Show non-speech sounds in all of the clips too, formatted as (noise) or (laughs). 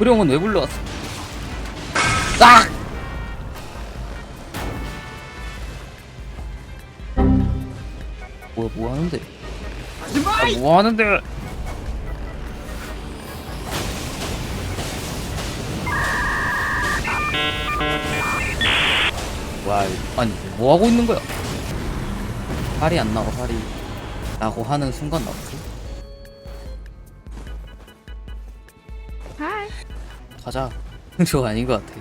후령은 왜 불러왔어? 아! 뭐야 뭐 하는데? 아, 뭐 하는데? 와 아니 뭐 하고 있는 거야? 팔이 안 나와 팔이 라고 하는 순간 나왔어. 가자. (laughs) 저거 아닌 것 같아.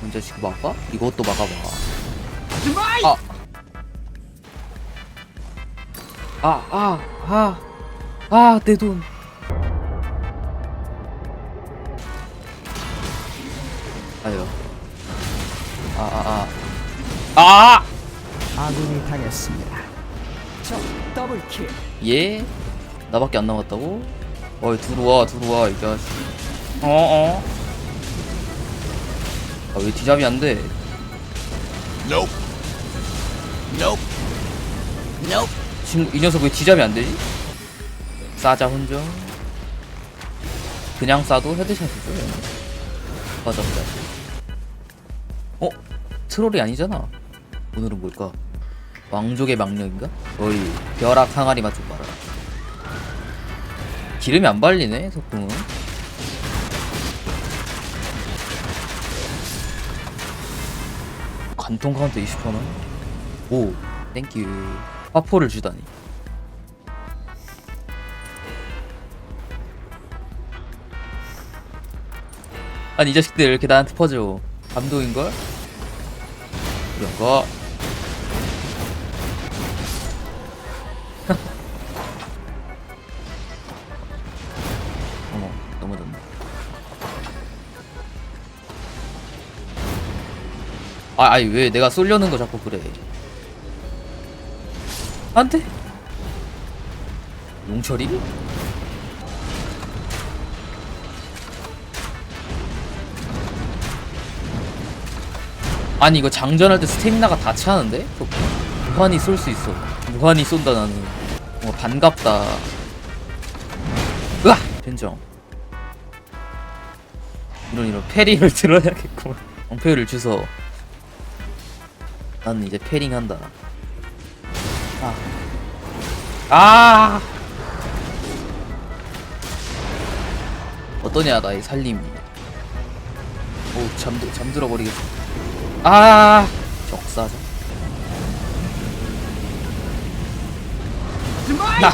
먼저 지금 막아? 이것도 막아봐. 아. 아, 아, 아, 아, 내 돈. 아유. 아, 아, 아. 아! 아군이 당했습니다. 적 더블킬. 예? 나밖에 안 남았다고? 어이 들어와 들어와 이 자식 어어 아왜 디잡이 안돼 Nope. Nope. Nope. 지금 이 녀석 왜 디잡이 안되지? 싸자 혼종 그냥 싸도 헤드샷이죠 맞아 맞아 어? 트롤이 아니잖아 오늘은 뭘까? 왕족의 망령인가? 어이 벼락 항아리 봐라 기름이 안 발리네 소품은. 관통 카운트 20%나? 오 땡큐 화포를 주다니. 아니 이 자식들 이렇게 나한테 퍼져 감동인걸? 그런 거 아 아니 왜 내가 쏠려는 거 자꾸 그래? 안돼 용철이? 아니 이거 장전할 때 스태미나가 다 차는데? 저 무한히 쏠 수 있어. 무한히 쏜다 나는. 어 반갑다. 으아! 변정. 이런 이런 패링을 (laughs) 들어야겠구만. 엉패를 주서 나는 이제 패링한다. 아. 아! 어떠냐 나의 살림이. 오 잠들 잠들어 버리겠어. 아. 적사자?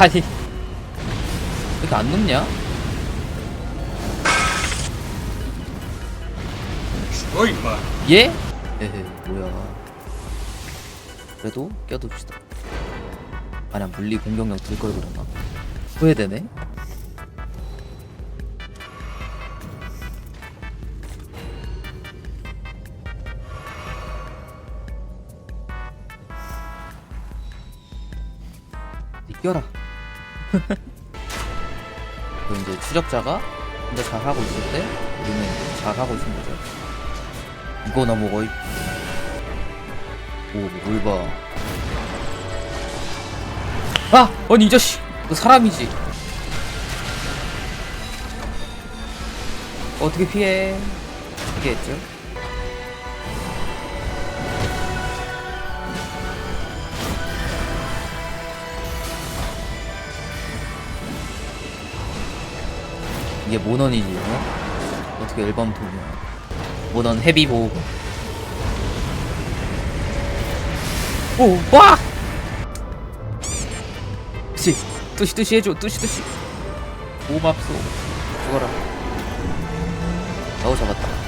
아니. 왜 이렇게 안 눕냐? 죽어 임마. 예? 에헤 뭐야 그래도 껴둡시다. 마냥 물리 공격력 들 걸 그랬나 후회되네? 이겨라. (laughs) 그 이제 추적자가 혼자 잘하고 있을 때 우리는 잘하고 있는 거죠. 이거나 먹어 이 오, 뭘 봐. 아! 아니, 이 자식! 너 사람이지? 어떻게 피해? 이게 했죠? 이게 모넌이지, 어? 어떻게 앨범 통이야. 모넌 헤비 보호구. 오, 와! 그치, 뚜시 뚜시 해줘, 뚜시 뚜시. 오맙소, 죽어라. 어우 잡았다.